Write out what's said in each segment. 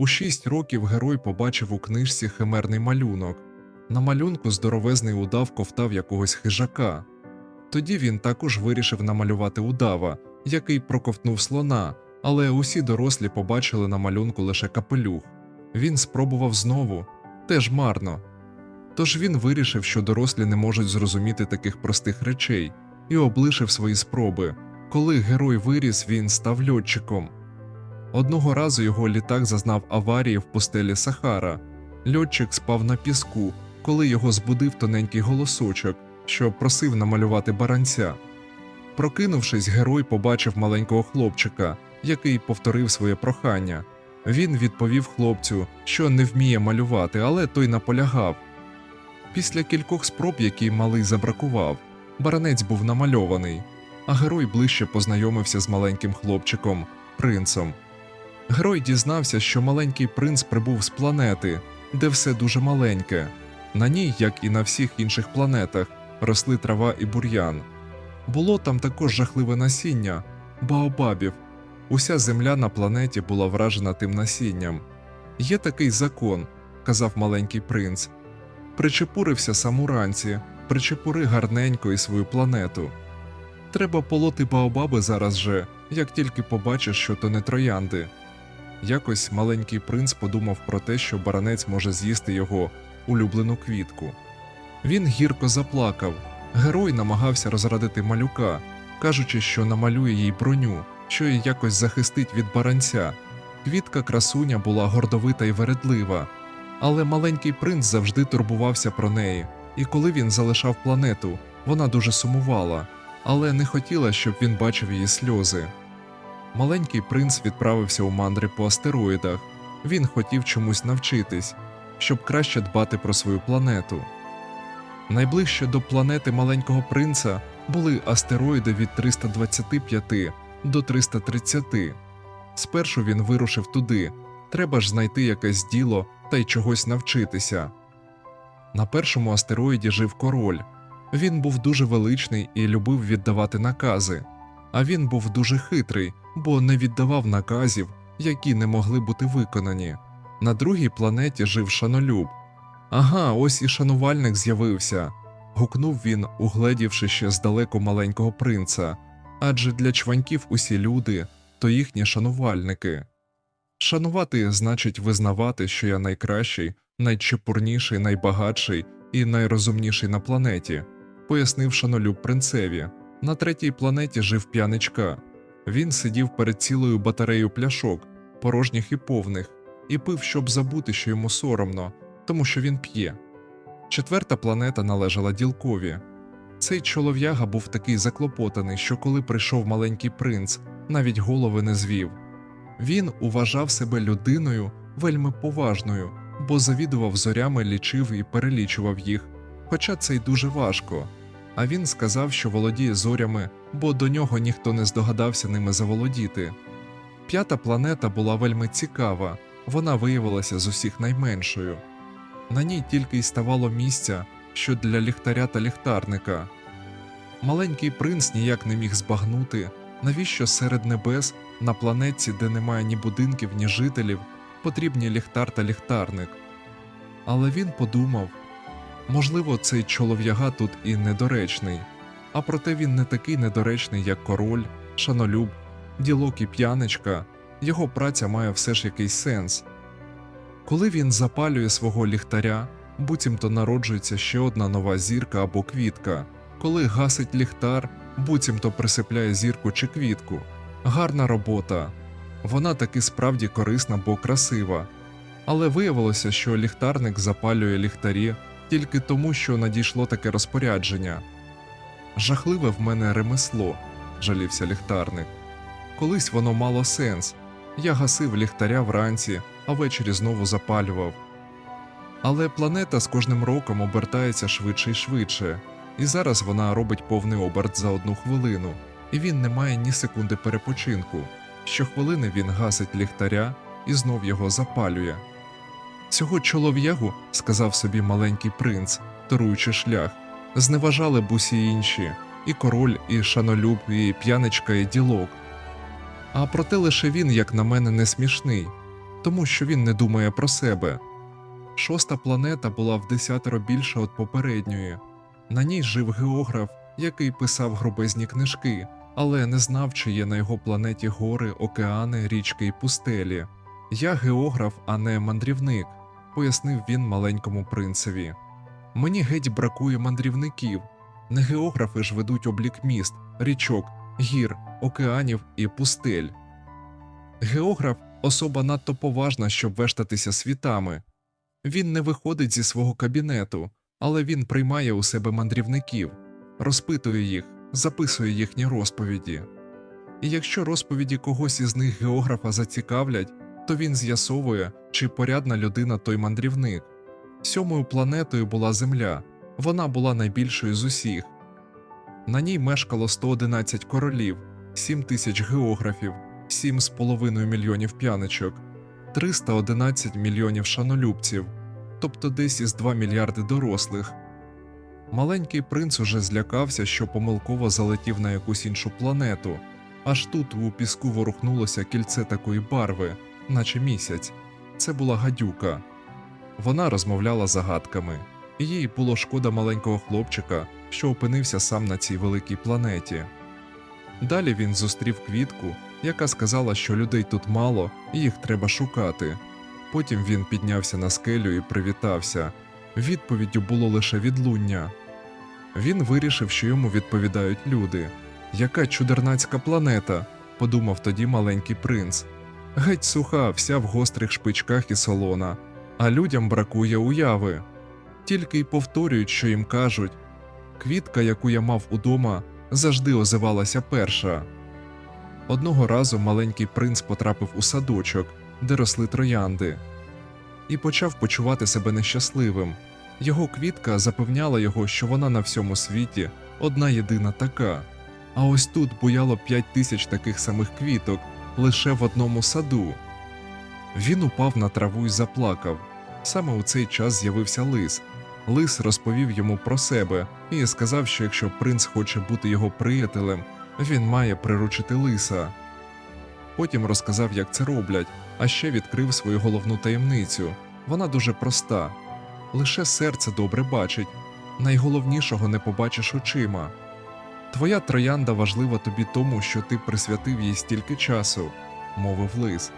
У шість років герой побачив у книжці химерний малюнок. На малюнку здоровезний удав ковтав якогось хижака. Тоді він також вирішив намалювати удава, який проковтнув слона, але усі дорослі побачили на малюнку лише капелюх. Він спробував знову, теж марно. Тож він вирішив, що дорослі не можуть зрозуміти таких простих речей, і облишив свої спроби. Коли герой виріс, він став льотчиком. Одного разу його літак зазнав аварії в пустелі Сахара. Льотчик спав на піску, коли його збудив тоненький голосочок, що просив намалювати баранця. Прокинувшись, герой побачив маленького хлопчика, який повторив своє прохання. Він відповів хлопцю, що не вміє малювати, але той наполягав. Після кількох спроб, які малий забракував, баранець був намальований, а герой ближче познайомився з маленьким хлопчиком, принцем. Герой дізнався, що маленький принц прибув з планети, де все дуже маленьке. На ній, як і на всіх інших планетах, росли трава і бур'ян. Було там також жахливе насіння баобабів. Уся земля на планеті була вражена тим насінням. Є такий закон, казав маленький принц. Причепурився сам уранці, причепури гарненько і свою планету. Треба полоти баобаби зараз же, як тільки побачиш, що то не троянди. Якось маленький принц подумав про те, що баранець може з'їсти його улюблену квітку. Він гірко заплакав. Герой намагався розрадити малюка, кажучи, що намалює їй броню, що її якось захистить від баранця. Квітка красуня була гордовита і вередлива, але маленький принц завжди турбувався про неї, і коли він залишав планету, вона дуже сумувала, але не хотіла, щоб він бачив її сльози. Маленький принц відправився у мандри по астероїдах. Він хотів чомусь навчитись, щоб краще дбати про свою планету. Найближче до планети маленького принца були астероїди від 325 до 330. Спершу він вирушив туди. Треба ж знайти якесь діло та й чогось навчитися. На першому астероїді жив король. Він був дуже величний і любив віддавати накази. А він був дуже хитрий, бо не віддавав наказів, які не могли бути виконані. На другій планеті жив шанолюб. Ага, ось і шанувальник з'явився. гукнув він, угледівши ще здалеку маленького принца. Адже для чваньків усі люди то їхні шанувальники. Шанувати значить визнавати, що я найкращий, найчепурніший, найбагатший і найрозумніший на планеті, пояснив шанолюб принцеві. На третій планеті жив п'яничка. Він сидів перед цілою батареєю пляшок, порожніх і повних, і пив, щоб забути, що йому соромно, тому що він п'є. Четверта планета належала ділкові. Цей чолов'яга був такий заклопотаний, що коли прийшов маленький принц, навіть голови не звів. Він уважав себе людиною вельми поважною, бо завідував зорями, лічив і перелічував їх, хоча це й дуже важко. А він сказав, що володіє зорями, бо до нього ніхто не здогадався ними заволодіти. П'ята планета була вельми цікава, вона виявилася з усіх найменшою. На ній тільки й ставало місця, що для ліхтаря та ліхтарника. Маленький принц ніяк не міг збагнути, навіщо серед небес, на планетці, де немає ні будинків, ні жителів, потрібні ліхтар та ліхтарник. Але він подумав можливо, цей чолов'яга тут і недоречний, а проте він не такий недоречний, як король, шанолюб, ділок і п'яничка, його праця має все ж якийсь сенс. Коли він запалює свого ліхтаря, буцімто народжується ще одна нова зірка або квітка. Коли гасить ліхтар, буцімто присипляє зірку чи квітку. Гарна робота. Вона таки справді корисна, бо красива. Але виявилося, що ліхтарник запалює ліхтарі тільки тому, що надійшло таке розпорядження. Жахливе в мене ремесло, жалівся ліхтарник. Колись воно мало сенс. Я гасив ліхтаря вранці, а ввечері знову запалював. Але планета з кожним роком обертається швидше і швидше, і зараз вона робить повний оберт за одну хвилину, і він не має ні секунди перепочинку. Щохвилини він гасить ліхтаря і знов його запалює. Цього чолов'ягу, сказав собі маленький принц, торуючи шлях, зневажали б усі інші, і король, і шанолюб, і п'яничка, і ділок. А проте лише він, як на мене, не смішний. тому що він не думає про себе. Шоста планета була в десятеро більша від попередньої. На ній жив географ, який писав грубезні книжки, але не знав, чи є на його планеті гори, океани, річки і пустелі. Я географ, а не мандрівник, пояснив він маленькому принцеві. Мені геть бракує мандрівників. Не географи ж ведуть облік міст, річок, гір, океанів і пустель. Географ особа надто поважна, щоб вештатися світами. Він не виходить зі свого кабінету, але він приймає у себе мандрівників, розпитує їх, записує їхні розповіді. І якщо розповіді когось із них географа зацікавлять, то він з'ясовує, чи порядна людина той мандрівник. Сьомою планетою була Земля, вона була найбільшою з усіх. На ній мешкало 111 королів, 7 тисяч географів, 7,5 мільйонів п'яничок, 311 мільйонів шанолюбців, тобто десь із 2 мільярди дорослих. Маленький принц уже злякався, що помилково залетів на якусь іншу планету, аж тут у піску ворухнулося кільце такої барви, наче місяць. Це була гадюка. Вона розмовляла загадками, і їй було шкода маленького хлопчика, що опинився сам на цій великій планеті. Далі він зустрів квітку, яка сказала, що людей тут мало і їх треба шукати. Потім він піднявся на скелю і привітався. Відповіддю було лише відлуння. Він вирішив, що йому відповідають люди. Яка чудернацька планета, подумав тоді маленький принц. Геть суха, вся в гострих шпичках і солона, а людям бракує уяви. Тільки й повторюють, що їм кажуть. Квітка, яку я мав удома, завжди озивалася перша. Одного разу маленький принц потрапив у садочок, де росли троянди, і почав почувати себе нещасливим. Його квітка запевняла його, що вона на всьому світі одна єдина така. А ось тут буяло п'ять тисяч таких самих квіток лише в одному саду. Він упав на траву і заплакав. Саме у цей час з'явився лис. Лис розповів йому про себе і сказав, що якщо принц хоче бути його приятелем, він має приручити лиса. Потім розказав, як це роблять, а ще відкрив свою головну таємницю. Вона дуже проста. Лише серце добре бачить, найголовнішого не побачиш очима. Твоя троянда важлива тобі тому, що ти присвятив їй стільки часу, мовив лис.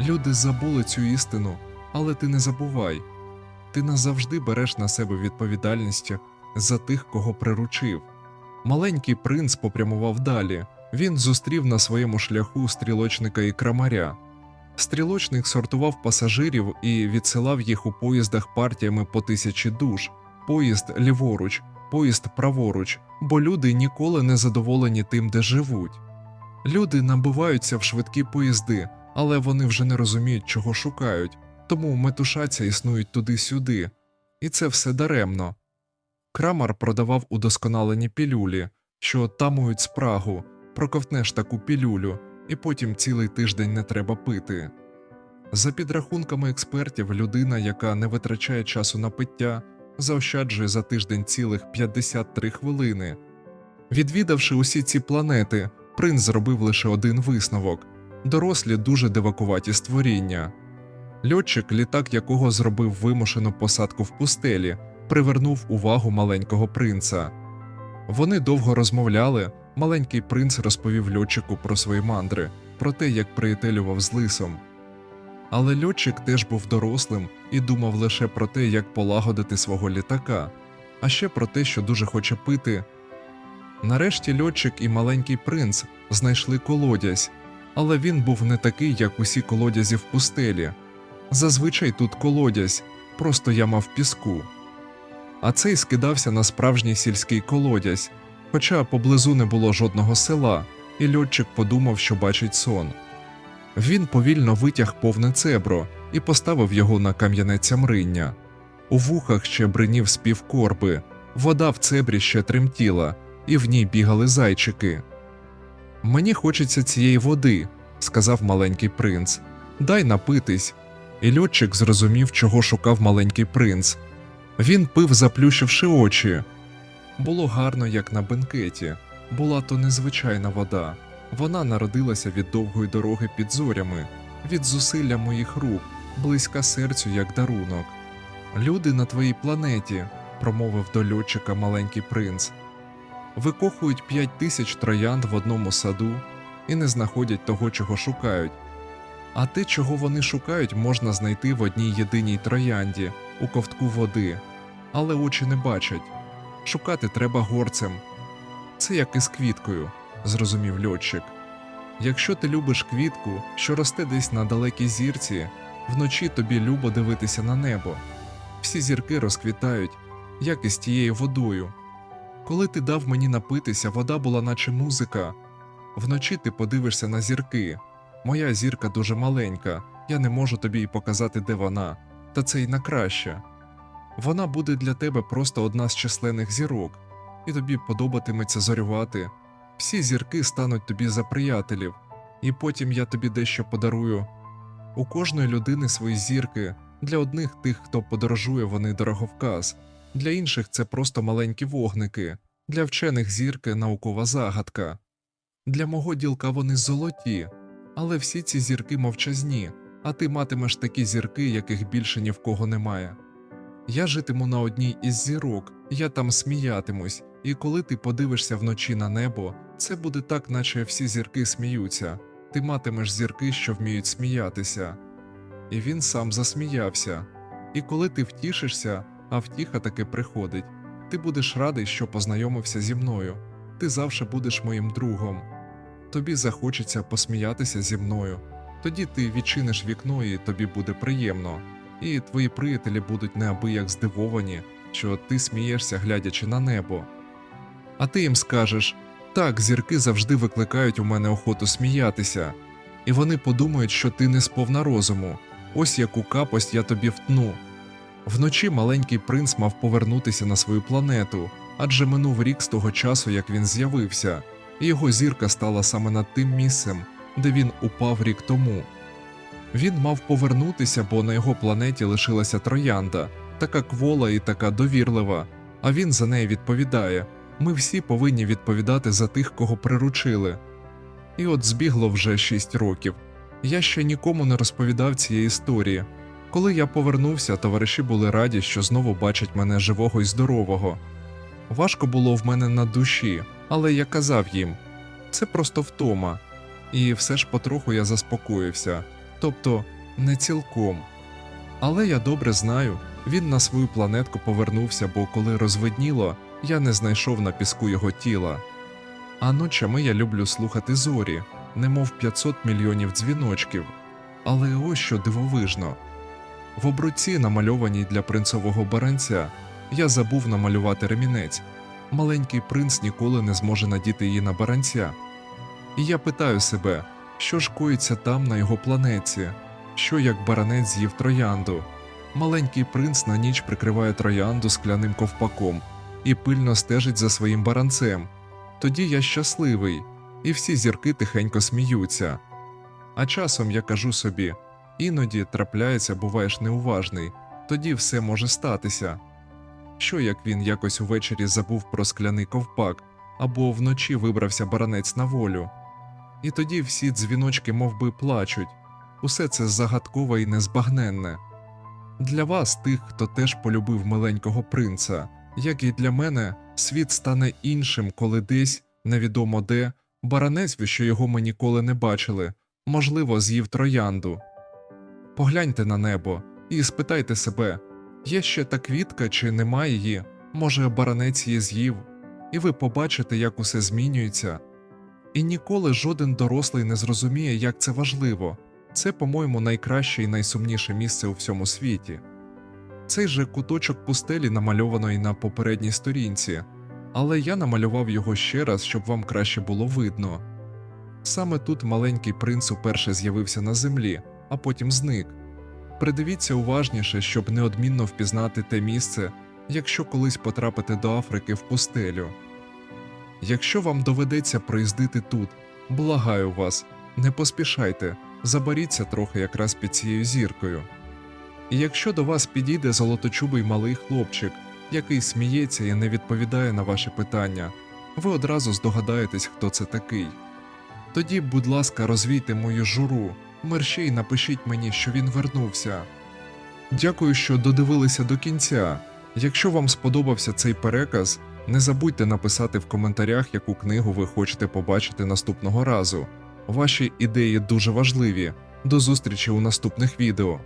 Люди забули цю істину, але ти не забувай. Ти назавжди береш на себе відповідальність за тих, кого приручив. Маленький принц попрямував далі. Він зустрів на своєму шляху стрілочника і крамаря. Стрілочник сортував пасажирів і відсилав їх у поїздах партіями по тисячі душ, поїзд ліворуч, поїзд праворуч, бо люди ніколи не задоволені тим, де живуть. Люди набиваються в швидкі поїзди, але вони вже не розуміють, чого шукають, тому метушаться існують туди-сюди, і це все даремно. Крамар продавав удосконалені пілюлі, що тамують спрагу, проковтнеш таку пілюлю, і потім цілий тиждень не треба пити. За підрахунками експертів, людина, яка не витрачає часу на пиття, заощаджує за тиждень цілих 53 хвилини. Відвідавши усі ці планети, принц зробив лише один висновок дорослі дуже дивакуваті створіння. Льотчик, літак якого зробив вимушену посадку в пустелі, привернув увагу маленького принца. Вони довго розмовляли. Маленький принц розповів льотчику про свої мандри, про те, як приятелював з лисом. Але льотчик теж був дорослим і думав лише про те, як полагодити свого літака, а ще про те, що дуже хоче пити. Нарешті льотчик і маленький принц знайшли колодязь, але він був не такий, як усі колодязі в пустелі. Зазвичай тут колодязь, просто яма в піску. А цей скидався на справжній сільський колодязь, хоча поблизу не було жодного села, і льотчик подумав, що бачить сон. Він повільно витяг повне цебро і поставив його на кам'янець мриння. У вухах ще бринів спів корби, вода в цебрі ще тремтіла, і в ній бігали зайчики. Мені хочеться цієї води, сказав маленький принц. Дай напитись. І льотчик зрозумів, чого шукав маленький принц. Він пив, заплющивши очі. Було гарно, як на бенкеті. Була то незвичайна вода. Вона народилася від довгої дороги під зорями, від зусилля моїх рук, близька серцю як дарунок. Люди на твоїй планеті, промовив до льотчика маленький принц, викохують п'ять тисяч троянд в одному саду і не знаходять того, чого шукають. А те, чого вони шукають, можна знайти в одній єдиній троянді, у ковтку води, але очі не бачать. Шукати треба горцем. Це як із квіткою, зрозумів льотчик. Якщо ти любиш квітку, що росте десь на далекій зірці, вночі тобі любо дивитися на небо. Всі зірки розквітають, як і з тією водою. Коли ти дав мені напитися, вода була наче музика. Вночі ти подивишся на зірки. Моя зірка дуже маленька, я не можу тобі й показати, де вона, та це й на краще. Вона буде для тебе просто одна з численних зірок, і тобі подобатиметься зорювати. Всі зірки стануть тобі за приятелів, і потім я тобі дещо подарую. У кожної людини свої зірки, для одних тих, хто подорожує, вони дороговказ, для інших це просто маленькі вогники, для вчених зірки наукова загадка. Для мого ділка вони золоті, але всі ці зірки мовчазні, а ти матимеш такі зірки, яких більше ні в кого немає. Я житиму на одній із зірок, я там сміятимусь, і коли ти подивишся вночі на небо, це буде так, наче всі зірки сміються, ти матимеш зірки, що вміють сміятися. І він сам засміявся. І коли ти втішишся, а втіха таки приходить, ти будеш радий, що познайомився зі мною, ти завжди будеш моїм другом. Тобі захочеться посміятися зі мною, тоді ти відчиниш вікно і тобі буде приємно, і твої приятелі будуть неабияк здивовані, що ти смієшся, глядячи на небо. А ти їм скажеш так, зірки завжди викликають у мене охоту сміятися, і вони подумають, що ти не сповна розуму, ось яку капость я тобі втну. Вночі маленький принц мав повернутися на свою планету, адже минув рік з того часу, як він з'явився, і його зірка стала саме над тим місцем, де він упав рік тому. Він мав повернутися, бо на його планеті лишилася троянда, така квола і така довірлива, а він за неї відповідає. Ми всі повинні відповідати за тих, кого приручили. І от збігло вже шість років. Я ще нікому не розповідав цієї історії. Коли я повернувся, товариші були раді, що знову бачать мене живого і здорового. Важко було в мене на душі, але я казав їм це просто втома. І все ж потроху я заспокоївся, тобто не цілком. Але я добре знаю, він на свою планетку повернувся, бо коли розвидніло, я не знайшов на піску його тіла. А ночами я люблю слухати зорі, немов 500 мільйонів дзвіночків. Але ось що дивовижно. В обруці, намальованій для принцового баранця, я забув намалювати ремінець. Маленький принц ніколи не зможе надіти її на баранця. І я питаю себе, що ж коїться там на його планеті, що як баранець з'їв троянду. Маленький принц на ніч прикриває троянду скляним ковпаком і пильно стежить за своїм баранцем. Тоді я щасливий, і всі зірки тихенько сміються. А часом я кажу собі іноді трапляється, буваєш неуважний, тоді все може статися. Що як він якось увечері забув про скляний ковпак або вночі вибрався баранець на волю? І тоді всі дзвіночки мов би, плачуть, усе це загадкове і незбагненне. Для вас, тих, хто теж полюбив миленького принца, як і для мене, світ стане іншим, коли десь, невідомо де, баранець, що його ми ніколи не бачили, можливо, з'їв троянду. Погляньте на небо і спитайте себе, є ще та квітка чи немає її, може, баранець її з'їв, і ви побачите, як усе змінюється. І ніколи жоден дорослий не зрозуміє, як це важливо. Це, по-моєму, найкраще і найсумніше місце у всьому світі. Цей же куточок пустелі намальований на попередній сторінці, але я намалював його ще раз, щоб вам краще було видно. Саме тут маленький принц уперше з'явився на землі, а потім зник. Придивіться уважніше, щоб неодмінно впізнати те місце, якщо колись потрапите до Африки в пустелю. Якщо вам доведеться проїздити тут, благаю вас, не поспішайте, заберіться трохи якраз під цією зіркою. І якщо до вас підійде золоточубий малий хлопчик, який сміється і не відповідає на ваші питання, ви одразу здогадаєтесь, хто це такий. Тоді, будь ласка, розвійте мою журу, мерщій напишіть мені, що він вернувся. Дякую, що додивилися до кінця. Якщо вам сподобався цей переказ, не забудьте написати в коментарях, яку книгу ви хочете побачити наступного разу. Ваші ідеї дуже важливі. До зустрічі у наступних відео.